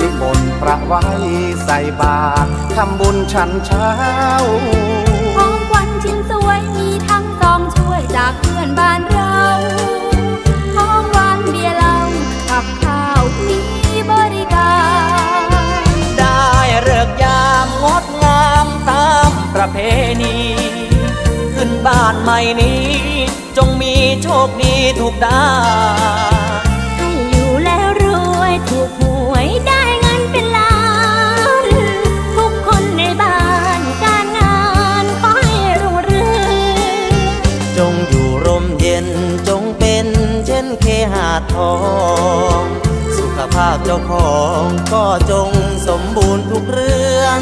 นิมนต์พระไว้ใส่บาตรทำบุญชันเช้า ของขวัญชิ้นสวยมีทั้งซองช่วยจากเพื่อนบ้านเราของหวานเบียร์เหล้ากับข้าวมีบริการ ได้เลิกยามงดงามตามประเพณี ขึ้นบ้านใหม่นี้ จงมีโชคดีทุกด้าน ทอง สุขภาพเจ้าของก็จงสมบูรณ์ทุกเรื่อง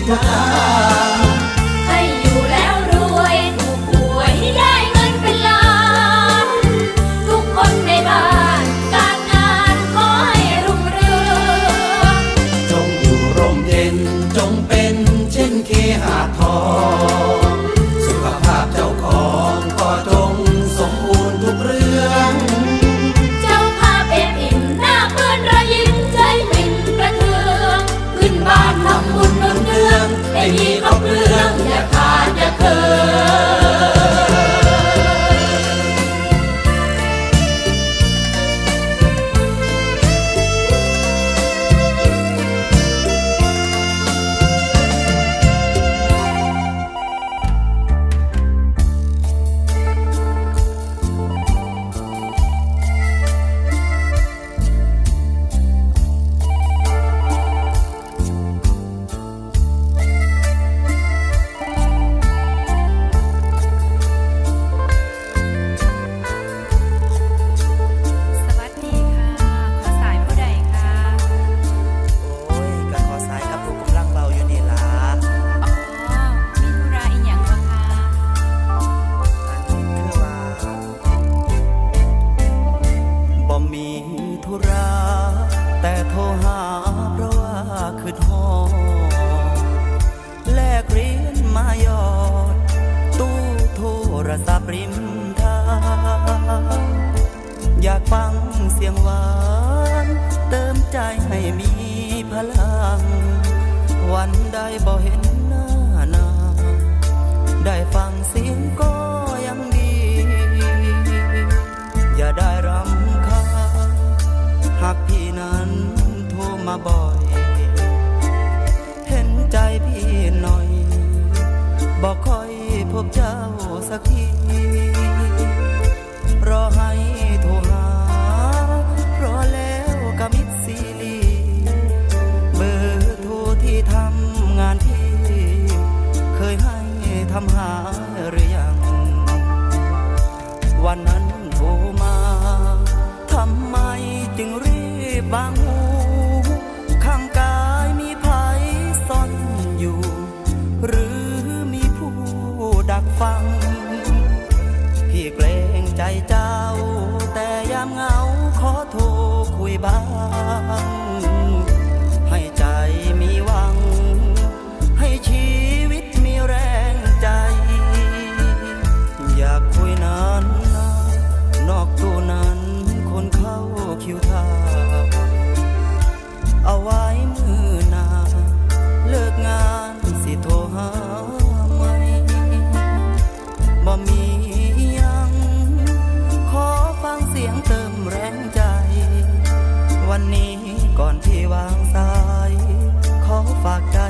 vida. aquí. เติมแรงใจ วันนี้ก่อนที่วางสาย ขอฝากใจ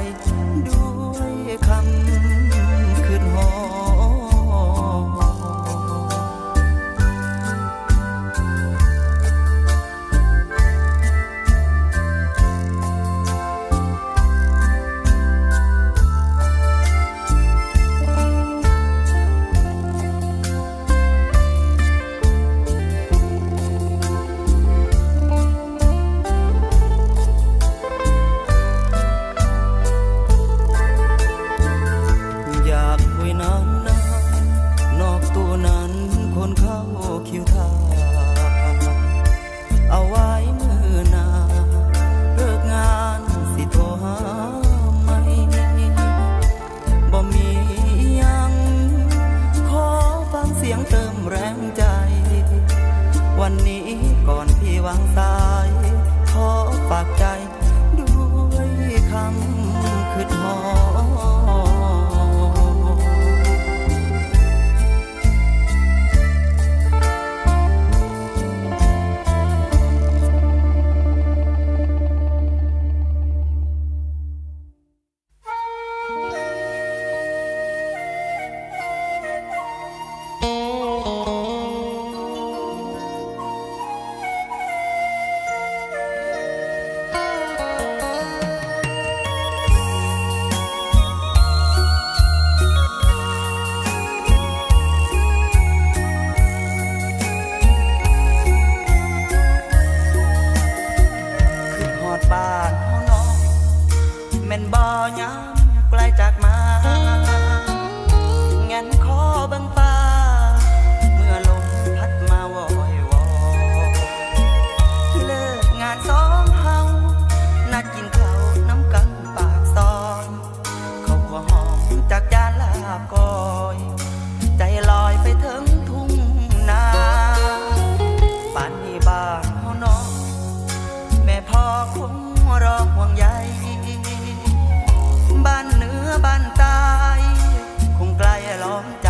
ล้อมใจ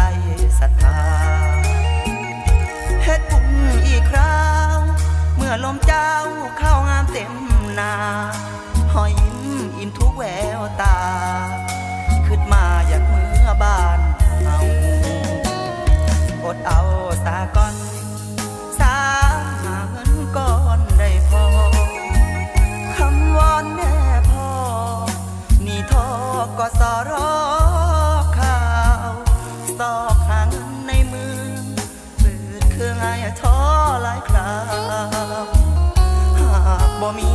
ศรัทธาเฮ็ดบุญอีกคราว เมื่อลมเจ้าเข้างามเต็มนาหอยยิ้มอิ่มทุกแววตา mommy.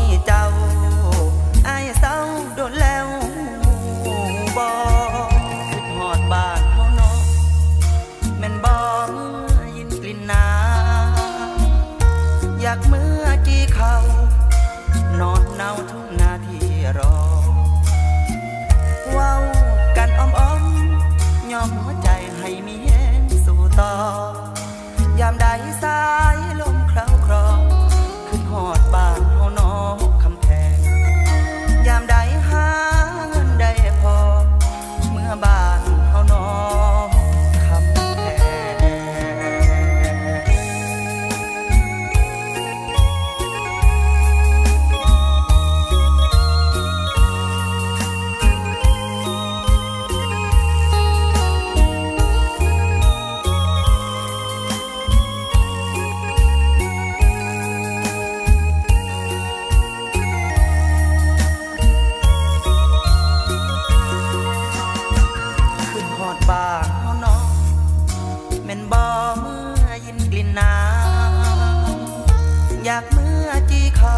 อจีเขา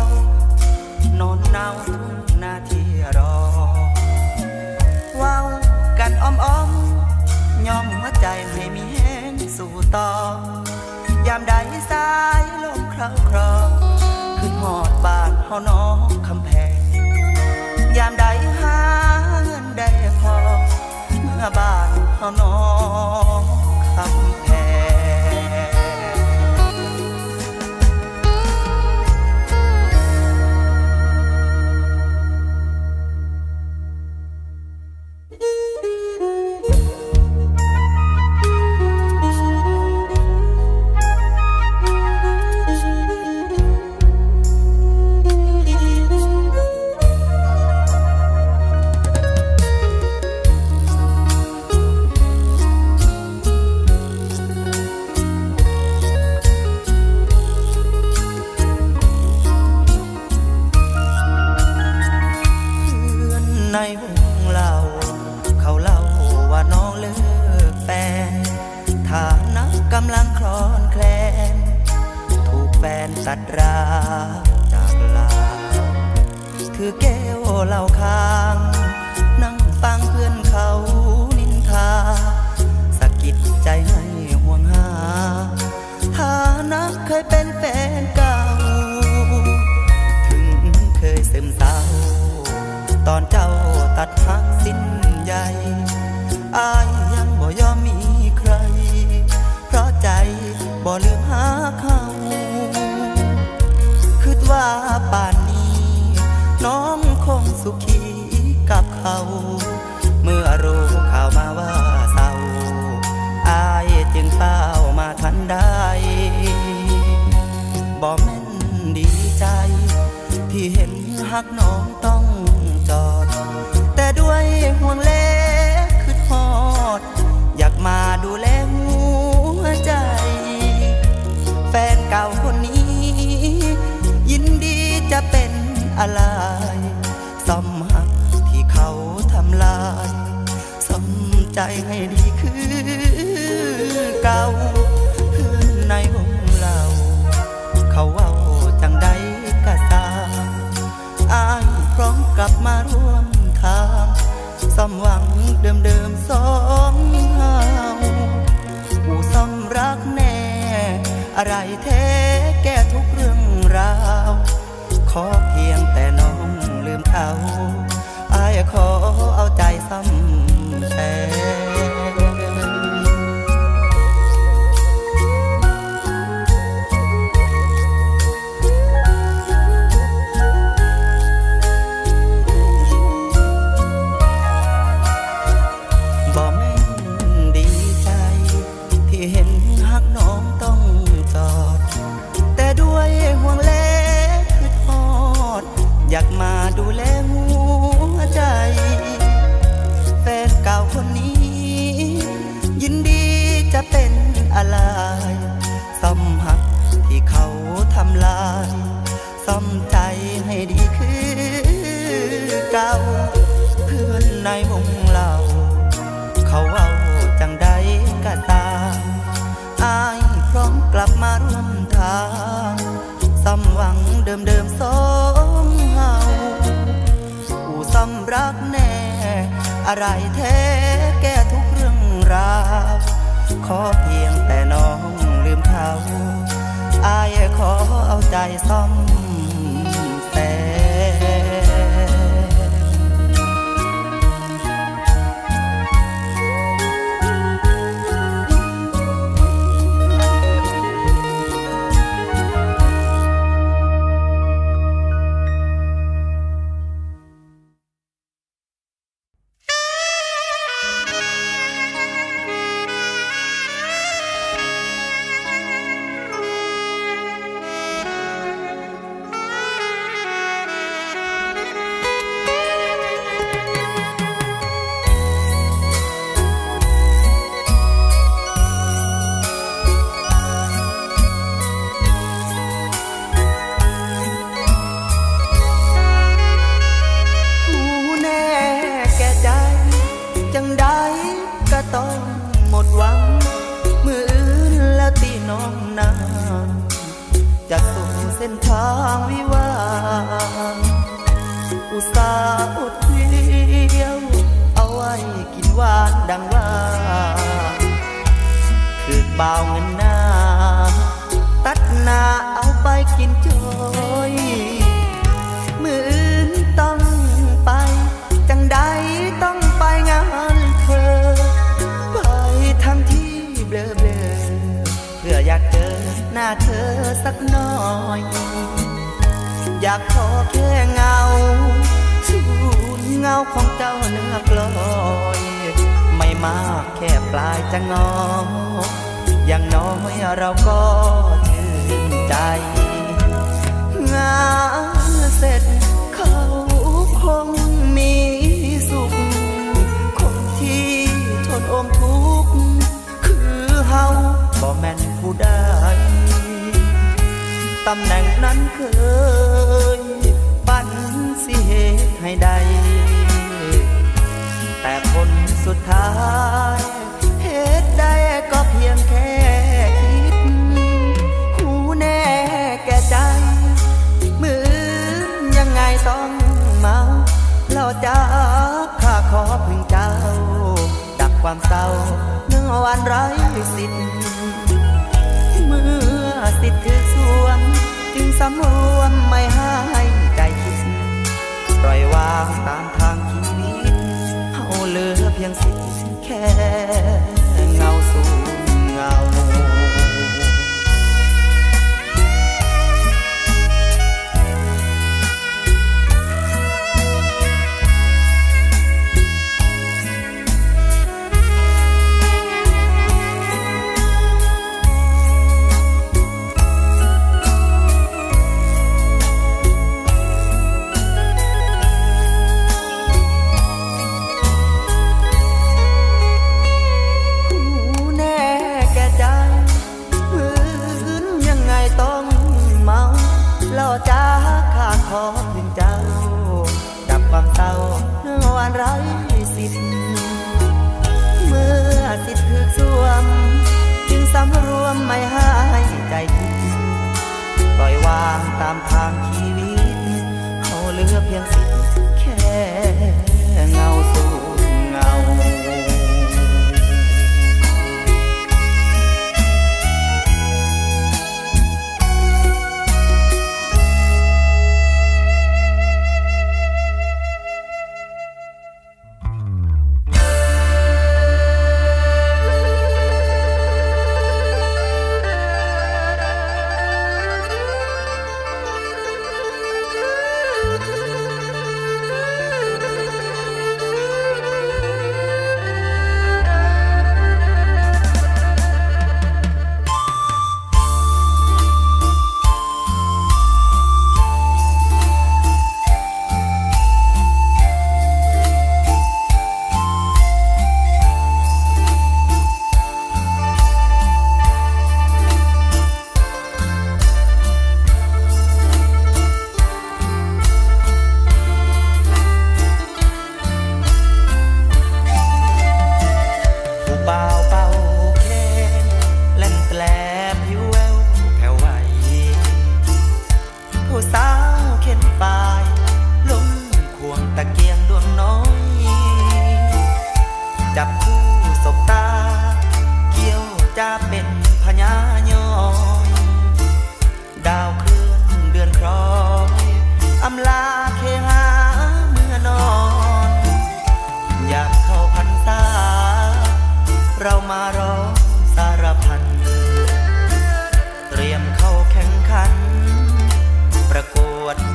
นอนเนาหนาทีรอว้าวกันอ้อมอ้อมยอมหัวใจให้มีแหนสู่ต่อยามใดสายลมคราวครอขึ้นหอดบานหอน้องคำแพง ยามใดหาเงินได้พอ เมื่อบานหอน้องคำแพง นสัตว์ร้าจากลา ถือแก้วเหล่าค้าง นั่งฟังเพื่อนเขานินทาสะกิดใจให้ห่วงหาฐานะเคยเป็นแฟนเก่า ถึงเคยซึมเศร้า ตอนเจ้าตัดหัก บ่แม่นดีใจที่เห็นหักน้องต้องจอด แต่ด้วยห่วงเล็กคือทอด อยากมาดูแลหัวใจ แฟนเก่าคนนี้ ยินดีจะเป็นอะไรสมหักที่เขาทำลายสมใจให้ดีคือเก่า มาร่วมทางสำหวังเดิมเดิมสองเฮาอู่ซ้ำรักแน่ อะไรแท้แก้ทุกเรื่องราวขอเพียงแต่น้องลืมเขาอายขอเอาใจซ่อม เส้นทา แค่ปลายจะงอ อย่างน้อยเราก็ชื่นใจ งานเสร็จเขาคงมีสุข คนที่ทนอมทุกข์คือเฮาบ่แม่นผู้ใดตำแหน่งนั้นเคยปั้นสิเหตุให้ใดแต่ผล สุดท้ายเหตุใดก็เพียงแค่คิด หูแน่แก่ใจ มือยังไงต้องเมาเราจะข้าขอพึงเจ้า ดับความเศร้าเนื่อวันไร้สิทธิ์เมื่อสิทธิ์ถือสวนจึงสำรว เ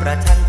ประชัน